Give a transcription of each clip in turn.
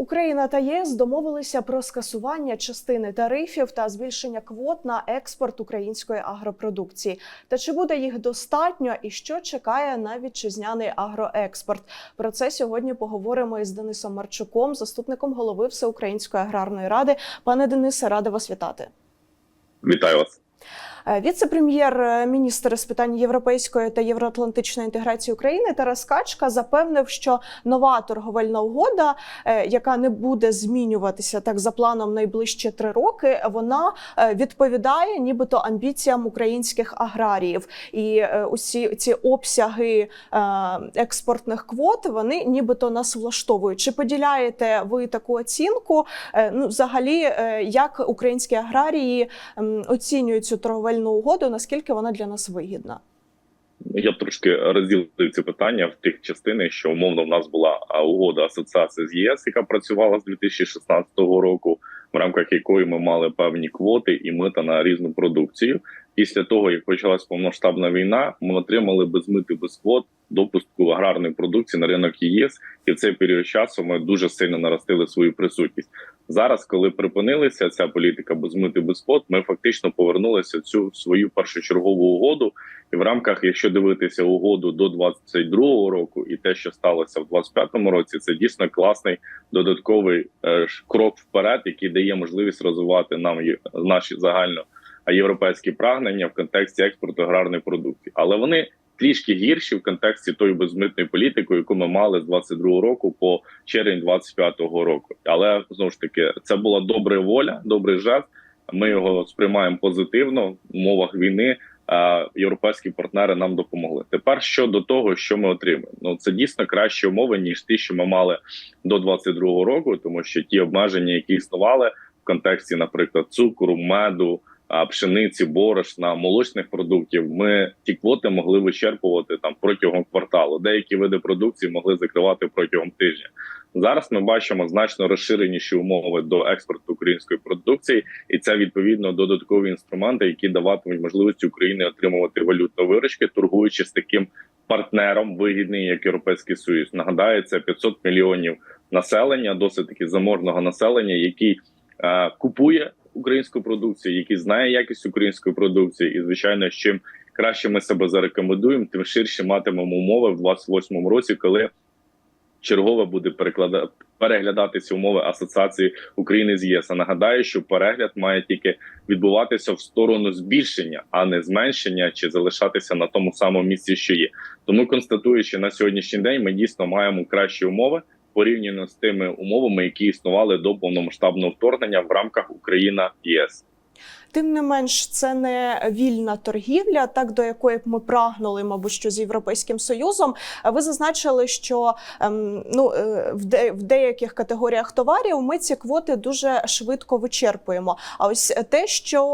Україна та ЄС домовилися про скасування частини тарифів та збільшення квот на експорт української агропродукції. Та чи буде їх достатньо і що чекає на вітчизняний агроекспорт? Про це сьогодні поговоримо із Денисом Марчуком, заступником голови Всеукраїнської аграрної ради. Пане Денисе, рада вас вітати. Вітаю вас. Е, Віце-прем'єр-міністр з питань європейської та євроатлантичної інтеграції України Тарас Качка запевнив, що нова торговельна угода, е, яка не буде змінюватися так за планом найближчі три роки, вона е, відповідає нібито амбіціям українських аграріїв. І е, усі ці обсяги е, експортних квот вони нібито нас влаштовують. Чи поділяєте ви таку оцінку? Е, Ну, взагалі, е, як українські аграрії оцінюють цю торговельну угоду, наскільки вона для нас вигідна? Я б трошки розділив ці питання в тих частинах, що умовно в нас була угода асоціації з ЄС, яка працювала з 2016 року, в рамках якої ми мали певні квоти і мита на різну продукцію. Після того, як почалась повноштабна війна, ми отримали без мити без квот допуску аграрної продукції на ринок ЄС, і в цей період часу ми дуже сильно наростили свою присутність. Зараз, коли припинилася ця політика без мити без квот, ми фактично повернулися в цю свою першочергову угоду. І в рамках, якщо дивитися угоду до 22-го року, і те, що сталося в 25-му році, це дійсно класний додатковий е, крок вперед, який дає можливість розвивати нам наші загально європейські прагнення в контексті експорту аграрної продукції, але вони трішки гірші в контексті тої безмитної політики, яку ми мали з 22-го року по червень 25-го року. Але знову ж таки, це була добра воля, добрий жест. Ми його сприймаємо позитивно в умовах війни. а Європейські партнери нам допомогли. Тепер щодо того, що ми отримаємо, ну це дійсно кращі умови ніж ті, що ми мали до 22-го року, тому що ті обмеження, які існували в контексті, наприклад, цукру, меду, пшениці, борошна, молочних продуктів, ми ті квоти могли вичерпувати там протягом кварталу. Деякі види продукції могли закривати протягом тижня. Зараз ми бачимо значно розширеніші умови до експорту української продукції, і це відповідно додаткові інструменти, які даватимуть можливість Україні отримувати валютні виручки, торгуючи з таким партнером вигідний, як Європейський Союз. Нагадаю, це 500 мільйонів населення, досить таки заможного населення, який е, купує українську продукцію, який знає якість української продукції, і звичайно, чим краще ми себе зарекомендуємо, тим ширше матимемо умови в 28-му році, коли чергове буде переклада... переглядатися умови асоціації України з ЄС. А нагадаю, що перегляд має тільки відбуватися в сторону збільшення, а не зменшення чи залишатися на тому самому місці, що є. Тому констатуючи на сьогоднішній день, ми дійсно маємо кращі умови порівняно з тими умовами, які існували до повномасштабного вторгнення в рамках Україна ЄС. Тим не менш, це не вільна торгівля, так до якої б ми прагнули, мабуть, що з європейським союзом. Ви зазначили, що ем, ну е, в, де, в деяких категоріях товарів ми ці квоти дуже швидко вичерпуємо. А ось те, що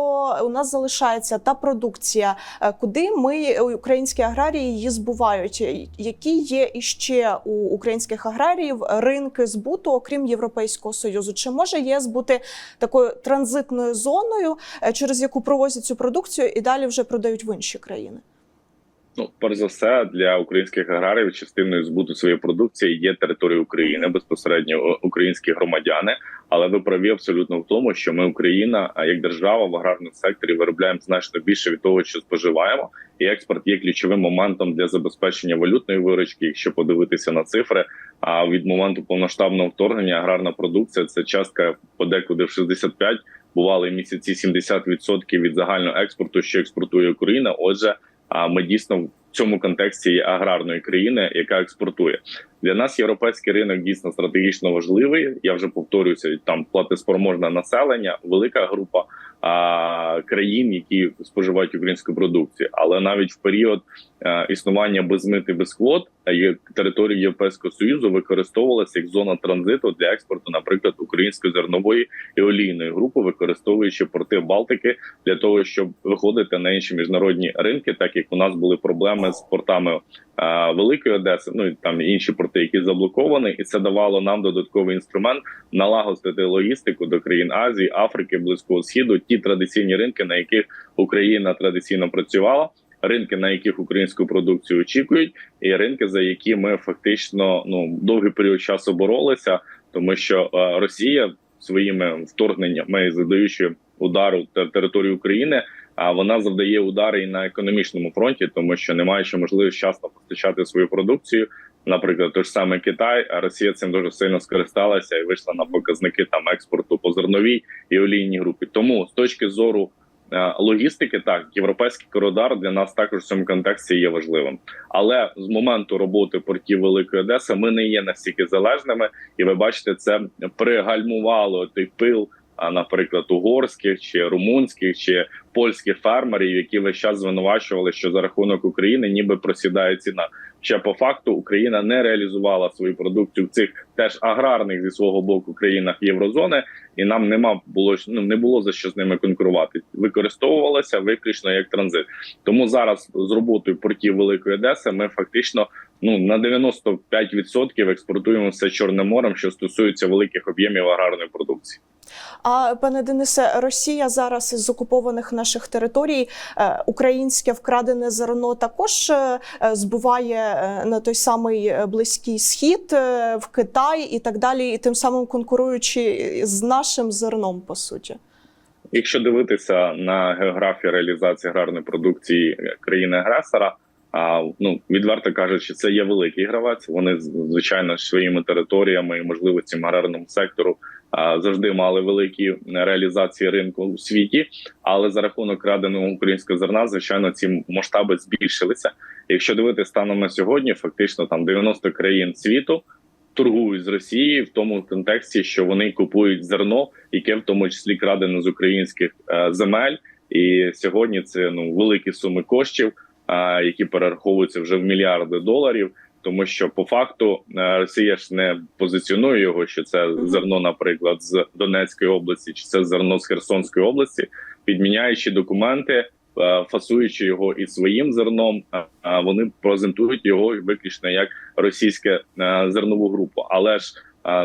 у нас залишається та продукція, е, куди ми українські аграрії її збувають, які є іще у українських аграріїв ринки збуту, окрім європейського союзу, чи може ЄС бути такою транзитною зоною? Е, через яку провозять цю продукцію і далі вже продають в інші країни. Ну, перш за все, для українських аграріїв частиною збуту своєї продукції є територія України, безпосередньо українські громадяни. Але ви праві абсолютно в тому, що ми Україна, а як держава в аграрному секторі виробляємо значно більше від того, що споживаємо, і експорт є ключовим моментом для забезпечення валютної виручки. Якщо подивитися на цифри, а від моменту повноштабного вторгнення аграрна продукція це частка подекуди в 65, бували місяці 70% від загального експорту, що експортує Україна. Отже, ми дійсно в цьому контексті є аграрної країни, яка експортує. Для нас європейський ринок дійсно стратегічно важливий. Я вже повторююся, там платоспроможне населення, велика група а, країн, які споживають українську продукцію. Але навіть в період а, існування без мити без квот є- території Європейського союзу використовувалася як зона транзиту для експорту, наприклад, української зернової і олійної групи, використовуючи порти Балтики для того, щоб виходити на інші міжнародні ринки, так як у нас були проблеми з портами а, Великої Одеси, ну і там інші порти, які заблоковані, і це давало нам додатковий інструмент налагодити логістику до країн Азії, Африки, Близького Східу, ті традиційні ринки, на яких Україна традиційно працювала. Ринки, на яких українську продукцію очікують, і ринки, за які ми фактично ну довгий період часу боролися, тому що е, Росія своїми вторгненнями, задаючи удару територію України, а вона завдає удари і на економічному фронті, тому що не маючи можливість вчасно постачати свою продукцію. Наприклад, той ж самий Китай, а Росія цим дуже сильно скористалася і вийшла на показники там експорту по зерновій і олійній групі. Тому з точки зору е, логістики, так європейський коридор для нас також в цьому контексті є важливим. Але з моменту роботи портів Великої Одеси ми не є настільки залежними, і ви бачите, це пригальмувало той пил. А, наприклад, угорських чи румунських чи польських фермерів, які весь час звинувачували, що за рахунок України ніби просідає ціна. Ще по факту Україна не реалізувала свою продукцію в цих теж аграрних зі свого боку країнах Єврозони, і нам нема було ну, не було за що з ними конкурувати. Використовувалася виключно як транзит. Тому зараз з роботою портів Великої Одеси ми фактично ну на 95% експортуємо все Чорним морем, що стосується великих об'ємів аграрної продукції. А пане Денисе, Росія зараз із окупованих наших територій е, українське вкрадене зерно також е, е, збуває на той самий близький схід в Китай і так далі, і тим самим конкуруючи з нашим зерном, по суті. Якщо дивитися на географію реалізації аграрної продукції країни-агресора, а ну відверто кажучи, це є великий гравець. Вони звичайно своїми територіями і можливостями аграрному сектору завжди мали великі реалізації ринку у світі. Але за рахунок краденого українського зерна, звичайно, ці масштаби збільшилися. Якщо дивитися станом на сьогодні, фактично там 90 країн світу. Торгують з Росією в тому контексті, що вони купують зерно, яке в тому числі крадене з українських е, земель, і сьогодні це ну великі суми коштів, е, які перераховуються вже в мільярди доларів. Тому що по факту е, Росія ж не позиціонує його, що це зерно, наприклад, з Донецької області, чи це зерно з Херсонської області, підміняючи документи, е, фасуючи його і своїм зерном, вони презентують його виключно як російське е, зернову групу. Але ж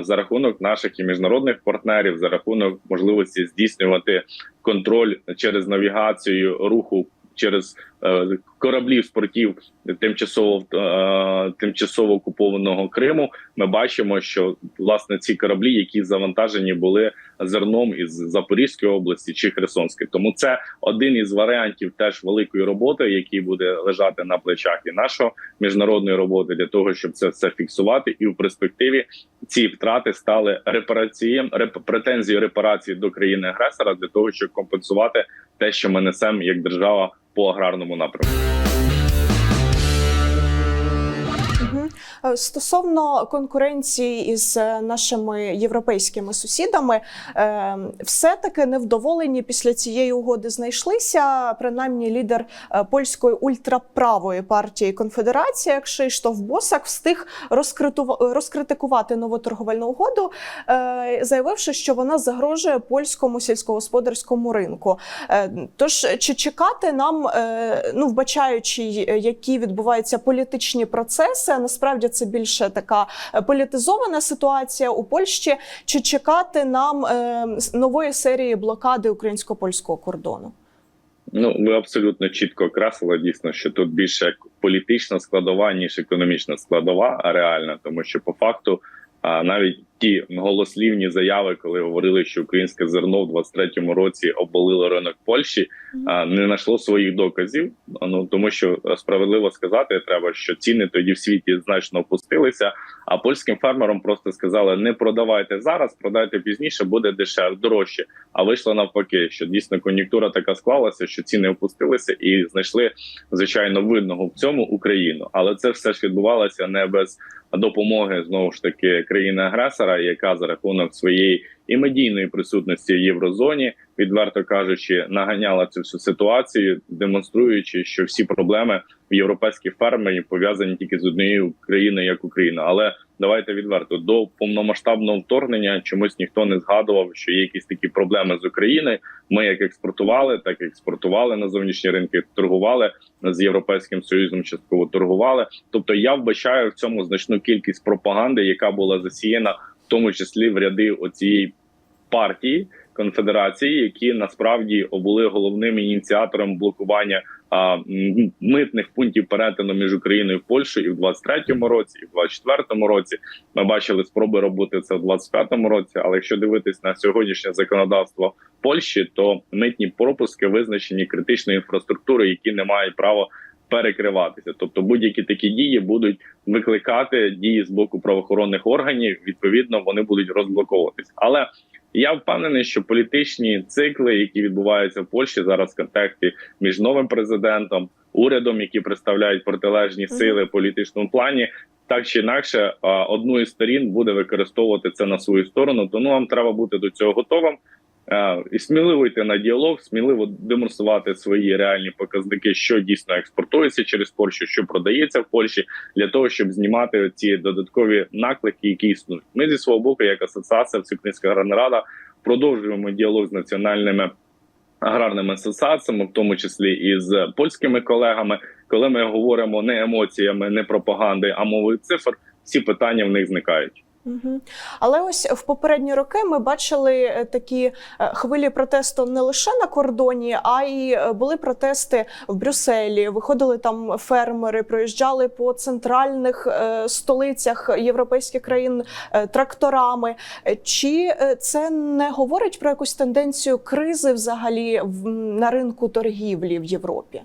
за рахунок наших і міжнародних партнерів, за рахунок можливості здійснювати контроль через навігацію руху через кораблів з портів тимчасово е, тимчасово окупованого Криму, ми бачимо, що власне ці кораблі, які завантажені були зерном із Запорізької області чи Херсонської, тому це один із варіантів теж великої роботи, який буде лежати на плечах і нашої міжнародної роботи для того, щоб це все фіксувати, і в перспективі ці втрати стали репарацієм реп, претензією репарації до країни агресора для того, щоб компенсувати те, що ми несемо як держава по аграрному напрямку. Е, Стосовно конкуренції із е, нашими європейськими сусідами, е, все-таки невдоволені після цієї угоди знайшлися. Принаймні, лідер польської ультраправої партії Конфедерація Кшиштоф Босак встиг розкритикувати нову торговельну угоду, заявивши, що вона загрожує польському сільськогосподарському ринку. Тож чи чекати нам, ну вбачаючи, які відбуваються політичні процеси, а насправді це більше така е, політизована ситуація у Польщі. Чи чекати нам е, нової серії блокади українсько-польського кордону? Ну ви абсолютно чітко окреслили дійсно, що тут більше політична складова ніж економічна складова, реальна, тому що по факту навіть ті голослівні заяви, коли говорили, що українське зерно в 23-му році обвалило ринок Польщі, не знайшло своїх доказів. Ну тому що е, справедливо сказати, треба, що ціни тоді в світі значно опустилися. А польським фермерам просто сказали: не продавайте зараз, продайте пізніше, буде дешев дорожче. А вийшло навпаки, що дійсно кон'юнктура така склалася, що ціни опустилися і знайшли звичайно видного в цьому Україну. Але це все ж відбувалося не без допомоги знову ж таки країни-агресора, яка за рахунок своєї і медійної присутності в єврозоні, відверто кажучи, наганяла цю всю ситуацію, демонструючи, що всі проблеми в європейських фермерів пов'язані тільки з однією країною, як Україна. Але давайте відверто до повномасштабного вторгнення чомусь ніхто не згадував, що є якісь такі проблеми з Україною. Ми як експортували, так і експортували на зовнішні ринки, торгували з європейським союзом. Частково торгували. Тобто я вбачаю в цьому значну кількість пропаганди, яка була засіяна, тому числі в ряди оцієї партії конфедерації, які насправді були головним ініціатором блокування а, митних пунктів перетину між Україною і Польщею і в 23-му році, і в 24-му році. Ми бачили спроби робити це в 25-му році. Але якщо дивитись на сьогоднішнє законодавство Польщі, то митні пропуски визначені критичною інфраструктурою, які не мають права перекриватися. Тобто будь-які такі дії будуть викликати дії з боку правоохоронних органів. Відповідно, вони будуть розблоковуватись. Але я впевнений, що політичні цикли, які відбуваються в Польщі зараз в контексті між новим президентом, урядом, які представляють протилежні сили в політичному плані. Так чи інакше, одну із сторін буде використовувати це на свою сторону. Тому нам треба бути до цього готовим і сміливо йти на діалог, сміливо демонструвати свої реальні показники, що дійсно експортується через Польщу, що продається в Польщі, для того, щоб знімати ці додаткові наклики, які існують. Ми зі свого боку, як асоціація Всеукраїнська аграрна рада, продовжуємо діалог з національними аграрними асоціаціями, в тому числі і з польськими колегами. Коли ми говоримо не емоціями, не пропагандою, а мовою цифр, всі питання в них зникають. Угу. Але ось в попередні роки ми бачили е, такі е, хвилі протесту не лише на кордоні, а й е, були протести в Брюсселі. Виходили там фермери, проїжджали по центральних столицях європейських країн тракторами. Чи це не говорить про якусь тенденцію кризи взагалі на ринку торгівлі в Європі?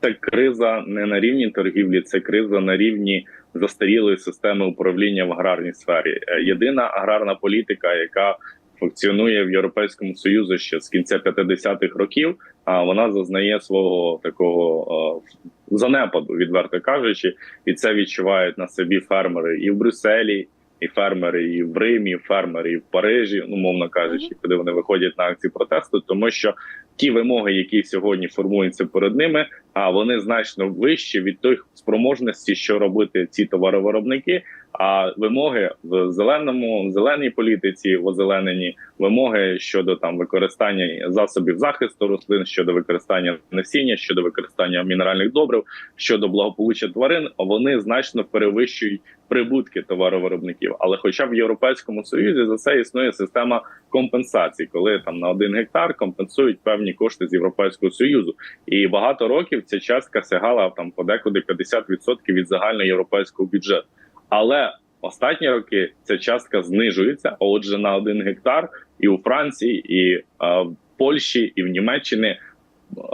Це криза не на рівні торгівлі, це криза на рівні застарілої системи управління в аграрній сфері. Е, Єдина аграрна політика, яка функціонує в Європейському Союзі ще з кінця 50-х років, а вона зазнає свого такого е, занепаду, відверто кажучи, і це відчувають на собі фермери і в Брюсселі. І фермери, і в Римі, і фермери, і в Парижі, ну мовно кажучи, куди вони виходять на акції протесту, тому що ті вимоги, які сьогодні формуються перед ними, а вони значно вищі від тих спроможності, що робити ці товаровиробники. А вимоги в зеленому в зеленій політиці, в озелененні вимоги щодо там використання засобів захисту рослин, щодо використання насіння, щодо використання мінеральних добрив, щодо благополуччя тварин, вони значно перевищують прибутки товаровиробників. Але, хоча в Європейському Союзі за це існує система компенсацій, коли там на один гектар компенсують певні кошти з Європейського союзу, і багато років ця частка сягала там подекуди 50% від загальноєвропейського бюджету. Але останні роки ця частка знижується. Отже, на один гектар і у Франції, і е, в Польщі, і в Німеччині е,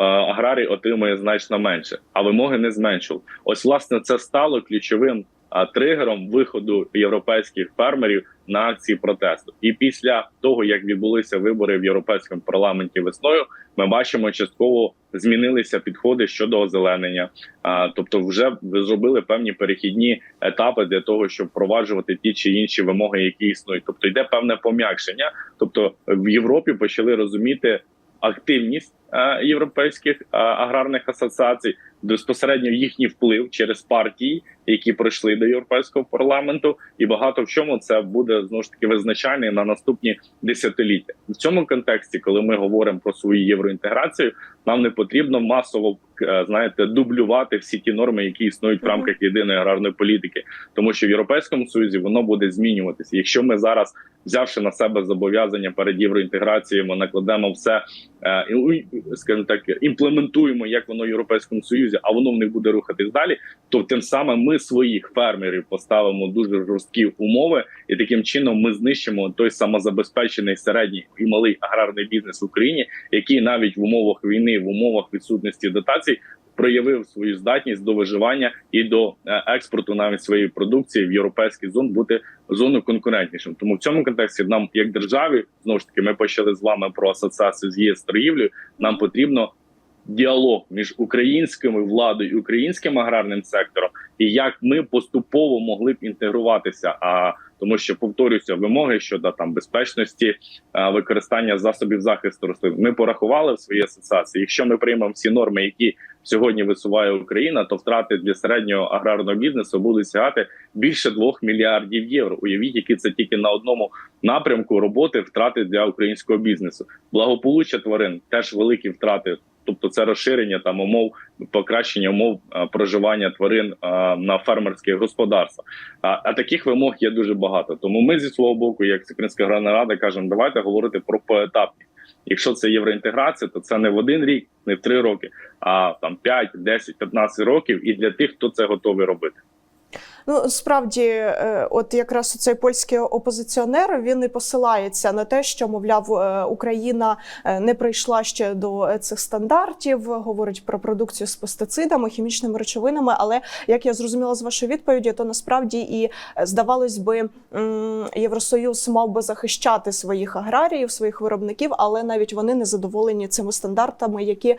аграрій отримує значно менше, а вимоги не зменшували. Ось власне це стало ключовим а, тригером виходу європейських фермерів на акції протесту. І після того як відбулися вибори в європейському парламенті весною, ми бачимо частково змінилися підходи щодо озеленення. А, тобто, вже зробили певні перехідні етапи для того, щоб впроваджувати ті чи інші вимоги, які існують. Тобто йде певне пом'якшення. Тобто в Європі почали розуміти активність європейських е, аграрних асоціацій, безпосередньо їхній вплив через партії, які пройшли до європейського парламенту, і багато в чому це буде знову ж таки визначальний на наступні десятиліття. В цьому контексті, коли ми говоримо про свою євроінтеграцію, нам не потрібно масово е, знаєте дублювати всі ті норми, які існують в рамках єдиної аграрної політики, тому що в європейському союзі воно буде змінюватися. Якщо ми зараз, взявши на себе зобов'язання перед євроінтеграцією, ми накладемо все е, скажімо так, імплементуємо, як воно в європейському союзі, а воно в них буде рухатись далі. То тим самим ми своїх фермерів поставимо дуже жорсткі умови, і таким чином ми знищимо той самозабезпечений середній і малий аграрний бізнес в Україні, який навіть в умовах війни, в умовах відсутності дотацій. Проявив свою здатність до виживання і до е, експорту навіть своєї продукції в європейський зон бути зону конкурентнішим. Тому в цьому контексті нам, як державі, знову ж таки, ми почали з вами про асоціацію з ЄС торгівлею. Нам потрібно діалог між українською владою і українським аграрним сектором, і як ми поступово могли б інтегруватися. А тому, що повторюся, вимоги щодо там безпечності е, використання засобів захисту рослин. Ми порахували в своїй асоціації. Якщо ми приймемо всі норми, які сьогодні висуває Україна, то втрати для середнього аграрного бізнесу будуть сягати більше 2 мільярдів євро. Уявіть, які це тільки на одному напрямку роботи втрати для українського бізнесу. Благополуччя тварин теж великі втрати. Тобто це розширення там умов покращення умов проживання тварин а, на фермерських господарствах. А, а таких вимог є дуже багато. Тому ми зі свого боку, як Секретарська аграрна рада, кажемо, давайте говорити про поетапність. Якщо це євроінтеграція, то це не в один рік, не в три роки, а там 5, 10, 15 років. І для тих, хто це готовий робити. Ну справді, е, от якраз цей польський опозиціонер він і посилається на те, що мовляв е, Україна е, не прийшла ще до цих стандартів, говорить про продукцію з пестицидами, хімічними речовинами. Але як я зрозуміла з вашої відповіді, то насправді і здавалось би, Євросоюз мав би захищати своїх аграріїв, своїх виробників, але навіть вони не задоволені цими стандартами, які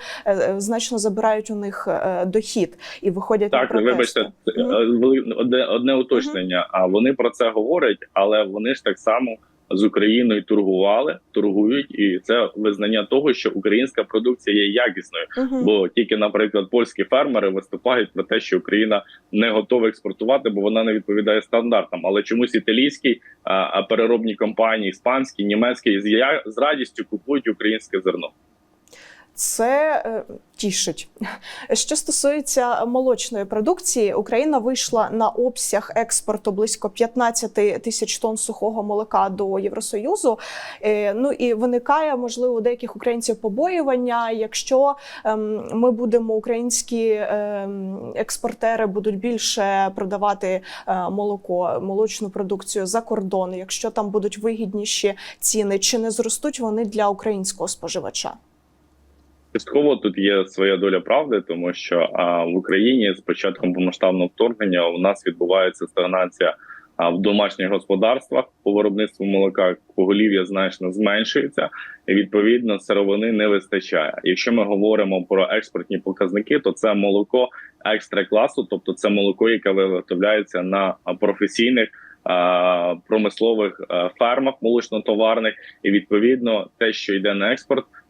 значно забирають у них дохід і виходять на Так, протести. вибачте, е, вели- одне, одне уточнення. А вони про це говорять, але вони ж так само з Україною торгували, торгують, і це визнання того, що українська продукція є якісною. Бо тільки, наприклад, польські фермери виступають про те, що Україна не готова експортувати, бо вона не відповідає стандартам. Але чомусь італійські а, переробні компанії, іспанські, німецькі з радістю купують українське зерно. Це е, тішить. Що стосується молочної продукції, Україна вийшла на обсяг експорту близько 15 тисяч тонн сухого молока до Євросоюзу. Е, ну і виникає можливо у деяких українців побоювання. Якщо ем, ми будемо українські ем, експортери будуть більше продавати е, молоко, молочну продукцію за кордон, якщо там будуть вигідніші ціни, чи не зростуть вони для українського споживача? Частково тут є своя доля правди, тому що а, в Україні з початком повноштабного вторгнення у нас відбувається стагнація а, в домашніх господарствах по виробництву молока. Поголів'я значно зменшується, і відповідно сировини не вистачає. Якщо ми говоримо про експортні показники, то це молоко екстра класу, тобто це молоко, яке виготовляється на професійних. Промислових фермах молочно-товарних, і відповідно те, що йде на експорт, е,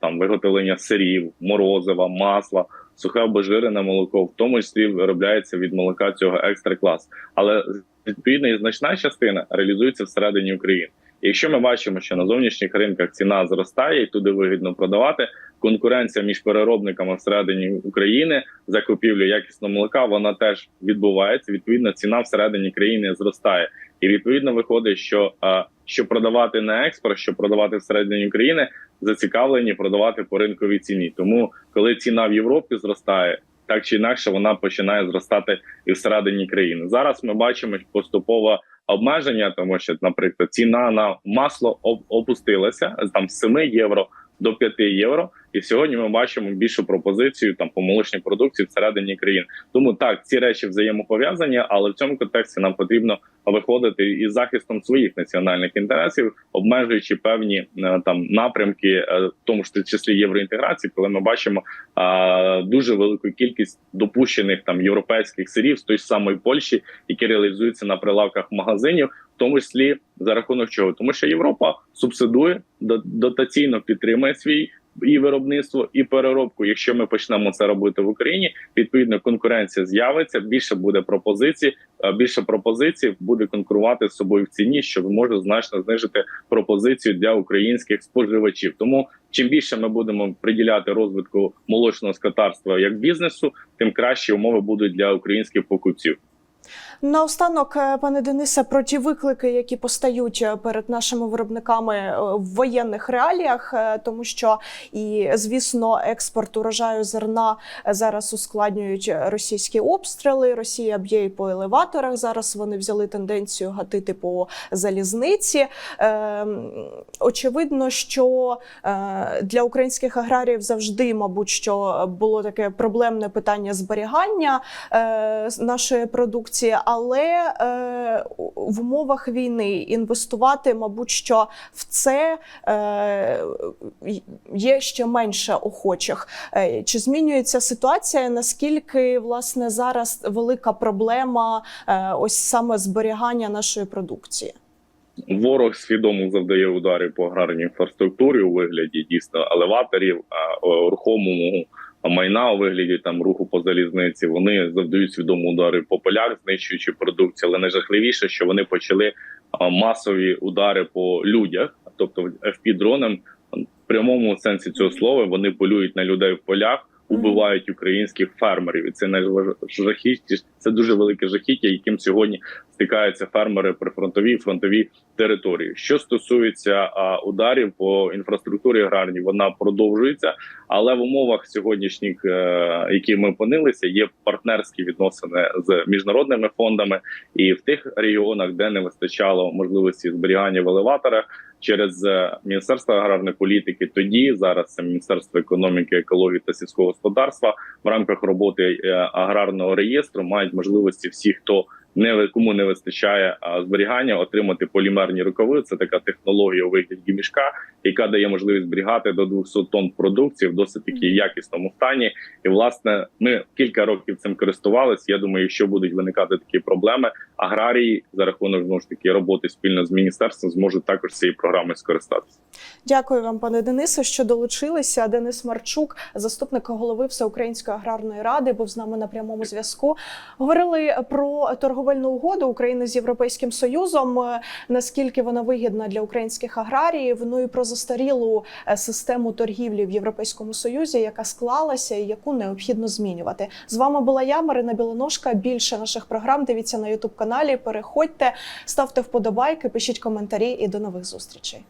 там виготовлення сирів, морозива, масла, сухе обезжирене молоко, в тому числі виробляється від молока цього екстра клас. Але відповідно і значна частина реалізується всередині України. Якщо ми бачимо, що на зовнішніх ринках ціна зростає і туди вигідно продавати, конкуренція між переробниками всередині України за купівлю якісного молока вона теж відбувається. Відповідно, ціна всередині країни зростає, і відповідно виходить, що е, що продавати на експорт, що продавати всередині України, зацікавлені продавати по ринковій ціні. Тому коли ціна в Європі зростає. Так чи інакше вона починає зростати і всередині країни. Зараз ми бачимо поступове обмеження, тому що, наприклад, ціна на масло оп- опустилася там з 7 євро до 5 євро. І сьогодні ми бачимо більшу пропозицію там по молочній продукції всередині країн. Тому так ці речі взаємопов'язані, але в цьому контексті нам потрібно виходити із захистом своїх національних інтересів, обмежуючи певні е, там напрямки, е, в тому ж числі євроінтеграції, коли ми бачимо е, дуже велику кількість допущених там європейських сирів з той самої Польщі, які реалізуються на прилавках магазинів, в тому числі за рахунок чого, тому що Європа субсидує до- дотаційно підтримує свій. І виробництво, і переробку. Якщо ми почнемо це робити в Україні, відповідно конкуренція з'явиться. Більше буде пропозицій, е, більше пропозицій буде конкурувати з собою в ціні, що може значно знижити пропозицію для українських споживачів. Тому чим більше ми будемо приділяти розвитку молочного скотарства як бізнесу, тим кращі умови будуть для українських покупців. Наостанок, е, пане Денисе, про ті виклики, які постають е, перед нашими виробниками е, в воєнних реаліях, тому що і звісно, експорт урожаю зерна зараз ускладнюють російські обстріли. Росія б'є і по елеваторах. Зараз вони взяли тенденцію гатити по залізниці. Е, Очевидно, що для українських аграріїв завжди, мабуть, що було таке проблемне питання зберігання нашої продукції, але е, в умовах війни інвестувати, мабуть, що в це е, є ще менше охочих. Е, Чи змінюється ситуація? Наскільки власне зараз велика проблема е, ось саме зберігання нашої продукції? Ворог свідомо завдає ударів по аграрній інфраструктурі у вигляді дійсно елеваторів, рухомому майна у вигляді там руху по залізниці. Вони завдають свідомо удари по полях, знищуючи продукцію. Але найжахливіше, що вони почали масові удари по людях, тобто fp дронам в прямому сенсі цього слова вони полюють на людей в полях. Убивають українських фермерів. І це найжахітніше. Це дуже велике жахіття, яким сьогодні стикаються фермери при фронтовій фронтовій території. Що стосується а, ударів по інфраструктурі аграрній, вона продовжується, але в умовах сьогоднішніх, е, які ми опинилися, є партнерські відносини з міжнародними фондами, і в тих регіонах, де не вистачало можливості зберігання в елеваторах. Через е, міністерство аграрної політики, тоді зараз це міністерство економіки, екології та сільського господарства в рамках роботи е, аграрного реєстру мають можливості всі, хто не кому не вистачає зберігання, отримати полімерні рукави. Це така технологія у вигляді мішка, яка дає можливість зберігати до 200 тонн продукції в досить таки якісному стані. І власне ми кілька років цим користувалися. Я думаю, якщо будуть виникати такі проблеми, аграрії за рахунок знову ж таки роботи спільно з міністерством зможуть також цією програмою скористатися. Дякую вам, пане Денисе, що долучилися. Денис Марчук, заступник голови Всеукраїнської аграрної ради, був з нами на прямому зв'язку. Говорили про торговельну угоду України з Європейським Союзом, е, наскільки вона вигідна для українських аграріїв. Ну і про застарілу е, систему торгівлі в Європейському Союзі, яка склалася і яку необхідно змінювати. З вами була я, Марина Білоножка. Більше наших програм дивіться на Ютуб каналі. Переходьте, ставте вподобайки, пишіть коментарі і до нових зустрічей.